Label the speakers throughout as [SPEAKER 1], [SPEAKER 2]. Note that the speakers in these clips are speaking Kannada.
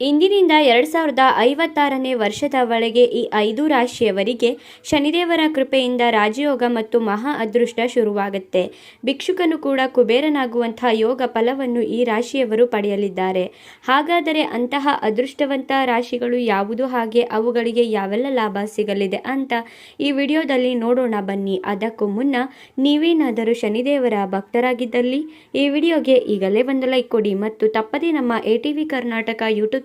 [SPEAKER 1] ಇಂದಿನಿಂದ ಎರಡು ಸಾವಿರದ ಐವತ್ತಾರನೇ ವರ್ಷದ ಒಳಗೆ ಈ ಐದು ರಾಶಿಯವರಿಗೆ ಶನಿದೇವರ ಕೃಪೆಯಿಂದ ರಾಜಯೋಗ ಮತ್ತು ಮಹಾ ಅದೃಷ್ಟ ಶುರುವಾಗುತ್ತೆ. ಭಿಕ್ಷುಕನು ಕೂಡ ಕುಬೇರನಾಗುವಂತಹ ಯೋಗ ಫಲವನ್ನು ಈ ರಾಶಿಯವರು ಪಡೆಯಲಿದ್ದಾರೆ. ಹಾಗಾದರೆ ಅಂತಹ ಅದೃಷ್ಟವಂತ ರಾಶಿಗಳು ಯಾವುದು? ಹಾಗೆ ಅವುಗಳಿಗೆ ಯಾವೆಲ್ಲ ಲಾಭ ಸಿಗಲಿದೆ ಅಂತ ಈ ವಿಡಿಯೋದಲ್ಲಿ ನೋಡೋಣ ಬನ್ನಿ. ಅದಕ್ಕೂ ಮುನ್ನ ನೀವೇನಾದರೂ ಶನಿದೇವರ ಭಕ್ತರಾಗಿದ್ದಲ್ಲಿ ಈ ವಿಡಿಯೋಗೆ ಈಗಲೇ ಒಂದು ಲೈಕ್ ಕೊಡಿ ಮತ್ತು ತಪ್ಪದೇ ನಮ್ಮ A T V Karnataka YouTube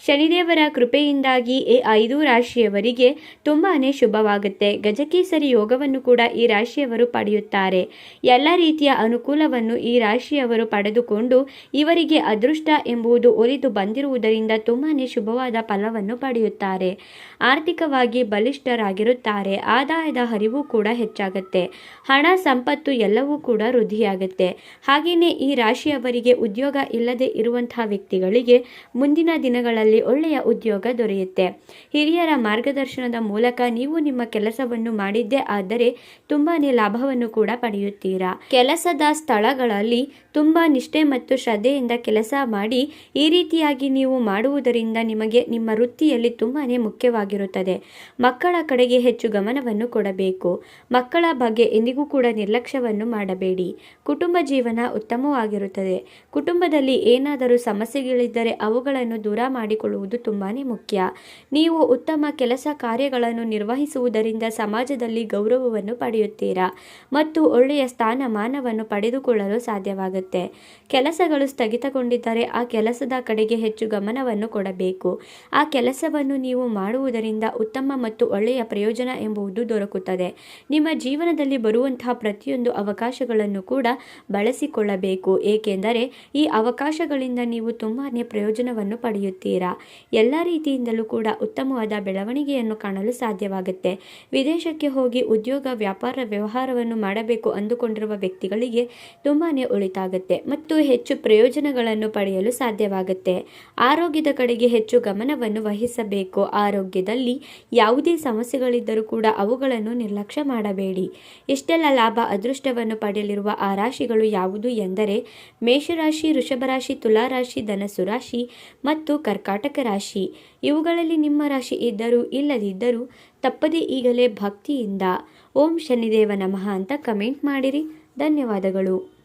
[SPEAKER 1] ಶನಿದೇವರ ಕೃಪೆಯಿಂದಾಗಿ ಈ ಐದು ರಾಶಿಯವರಿಗೆ ತುಂಬಾ ಶುಭವಾಗುತ್ತೆ. ಗಜಕೇಸರಿ ಯೋಗವನ್ನು ಕೂಡ ಈ ರಾಶಿಯವರು ಪಡೆಯುತ್ತಾರೆ. ಎಲ್ಲ ರೀತಿಯ ಅನುಕೂಲವನ್ನು ಈ ರಾಶಿಯವರು ಪಡೆದುಕೊಂಡು ಇವರಿಗೆ ಅದೃಷ್ಟ ಎಂಬುದು ಒಲಿದು ಬಂದಿರುವುದರಿಂದ ತುಂಬಾ ಶುಭವಾದ ಫಲವನ್ನು ಪಡೆಯುತ್ತಾರೆ. ಆರ್ಥಿಕವಾಗಿ ಬಲಿಷ್ಠರಾಗಿರುತ್ತಾರೆ. ಆದಾಯದ ಹರಿವು ಕೂಡ ಹೆಚ್ಚಾಗುತ್ತೆ. ಹಣ, ಸಂಪತ್ತು ಎಲ್ಲವೂ ಕೂಡ ವೃದ್ಧಿಯಾಗುತ್ತೆ. ಹಾಗೆಯೇ ಈ ರಾಶಿಯವರಿಗೆ ಉದ್ಯೋಗ ಇಲ್ಲದೆ ಇರುವಂತಹ ವ್ಯಕ್ತಿಗಳಿಗೆ ಮುಂದಿನ ದಿನಗಳಲ್ಲಿ ಒಳ್ಳೆಯ ಉದ್ಯೋಗ ದೊರೆಯುತ್ತೆ. ಹಿರಿಯರ ಮಾರ್ಗದರ್ಶನದ ಮೂಲಕ ನೀವು ನಿಮ್ಮ ಕೆಲಸವನ್ನು ಮಾಡಿದ್ದೇ ಆದರೆ ತುಂಬಾನೇ ಲಾಭವನ್ನು ಕೂಡ ಪಡೆಯುತ್ತೀರಾ? ಕೆಲಸದ ಸ್ಥಳಗಳಲ್ಲಿ ತುಂಬಾ ನಿಷ್ಠೆ ಮತ್ತು ಶ್ರದ್ಧೆಯಿಂದ ಕೆಲಸ ಮಾಡಿ ಈ ರೀತಿಯಾಗಿ ನೀವು ಮಾಡುವುದರಿಂದ ನಿಮಗೆ ನಿಮ್ಮ ವೃತ್ತಿಯಲ್ಲಿ ತುಂಬಾನೇ ಮುಖ್ಯವಾಗಿರುತ್ತದೆ. ಮಕ್ಕಳ ಕಡೆಗೆ ಹೆಚ್ಚು ಗಮನವನ್ನು ಕೊಡಬೇಕು. ಮಕ್ಕಳ ಬಗ್ಗೆ ಎಂದಿಗೂ ಕೂಡ ನಿರ್ಲಕ್ಷ್ಯವನ್ನು ಮಾಡಬೇಡಿ. ಕುಟುಂಬ ಜೀವನ ಉತ್ತಮವಾಗಿರುತ್ತದೆ. ಕುಟುಂಬದಲ್ಲಿ ಏನಾದರೂ ಸಮಸ್ಯೆಗಳಿದ್ದರೆ ಅವುಗಳನ್ನು ದೂರ ಮಾಡಿಕೊಳ್ಳುವುದು ತುಂಬಾನೇ ಮುಖ್ಯ. ನೀವು ಉತ್ತಮ ಕೆಲಸ ಕಾರ್ಯಗಳನ್ನು ನಿರ್ವಹಿಸುವುದರಿಂದ ಸಮಾಜದಲ್ಲಿ ಗೌರವವನ್ನು ಪಡೆಯುತ್ತೀರಾ? ಮತ್ತು ಒಳ್ಳೆಯ ಸ್ಥಾನಮಾನವನ್ನು ಪಡೆದುಕೊಳ್ಳಲು ಸಾಧ್ಯವಾಗುತ್ತೆ. ಕೆಲಸಗಳು ಸ್ಥಗಿತಗೊಂಡಿದ್ದರೆ ಆ ಕೆಲಸದ ಕಡೆಗೆ ಹೆಚ್ಚು ಗಮನವನ್ನು ಕೊಡಬೇಕು. ಆ ಕೆಲಸವನ್ನು ನೀವು ಮಾಡುವುದರಿಂದ ಉತ್ತಮ ಮತ್ತು ಒಳ್ಳೆಯ ಪ್ರಯೋಜನ ಎಂಬುದು ದೊರಕುತ್ತದೆ. ನಿಮ್ಮ ಜೀವನದಲ್ಲಿ ಬರುವಂತಹ ಪ್ರತಿಯೊಂದು ಅವಕಾಶಗಳನ್ನು ಕೂಡ ಬಳಸಿಕೊಳ್ಳಬೇಕು. ಏಕೆಂದರೆ ಈ ಅವಕಾಶಗಳಿಂದ ನೀವು ತುಂಬಾನೇ ಪ್ರಯೋಜನವನ್ನು ಪಡೆಯುತ್ತೀರಾ? ಎಲ್ಲ ರೀತಿಯಿಂದಲೂ ಕೂಡ ಉತ್ತಮವಾದ ಬೆಳವಣಿಗೆಯನ್ನು ಕಾಣಲು ಸಾಧ್ಯವಾಗುತ್ತೆ. ವಿದೇಶಕ್ಕೆ ಹೋಗಿ ಉದ್ಯೋಗ, ವ್ಯಾಪಾರ ವ್ಯವಹಾರವನ್ನು ಮಾಡಬೇಕು ಅಂದುಕೊಂಡಿರುವ ವ್ಯಕ್ತಿಗಳಿಗೆ ತುಂಬಾನೇ ಒಳಿತಾಗುತ್ತೆ ಮತ್ತು ಹೆಚ್ಚು ಪ್ರಯೋಜನಗಳನ್ನು ಪಡೆಯಲು ಸಾಧ್ಯವಾಗುತ್ತೆ. ಆರೋಗ್ಯದ ಕಡೆಗೆ ಹೆಚ್ಚು ಗಮನವನ್ನು ವಹಿಸಬೇಕು. ಆರೋಗ್ಯದಲ್ಲಿ ಯಾವುದೇ ಸಮಸ್ಯೆಗಳಿದ್ದರೂ ಕೂಡ ಅವುಗಳನ್ನು ನಿರ್ಲಕ್ಷ್ಯ ಮಾಡಬೇಡಿ. ಇಷ್ಟೆಲ್ಲ ಲಾಭ, ಅದೃಷ್ಟವನ್ನು ಪಡೆಯಲಿರುವ ಆ ರಾಶಿಗಳು ಯಾವುದು ಎಂದರೆ ಮೇಷರಾಶಿ, ವೃಷಭರಾಶಿ, ತುಲಾರಾಶಿ ಧನಸು ರಾಶಿ ಮತ್ತು ಕರ್ಕಾಟಕ ರಾಶಿ. ಇವುಗಳಲ್ಲಿ ನಿಮ್ಮ ರಾಶಿ ಇದ್ದರೂ ಇಲ್ಲದಿದ್ದರೂ ತಪ್ಪದೇ ಈಗಲೇ ಭಕ್ತಿಯಿಂದ ಓಂ ಶನಿದೇವ ನಮಃ ಅಂತ ಕಮೆಂಟ್ ಮಾಡಿರಿ. ಧನ್ಯವಾದಗಳು.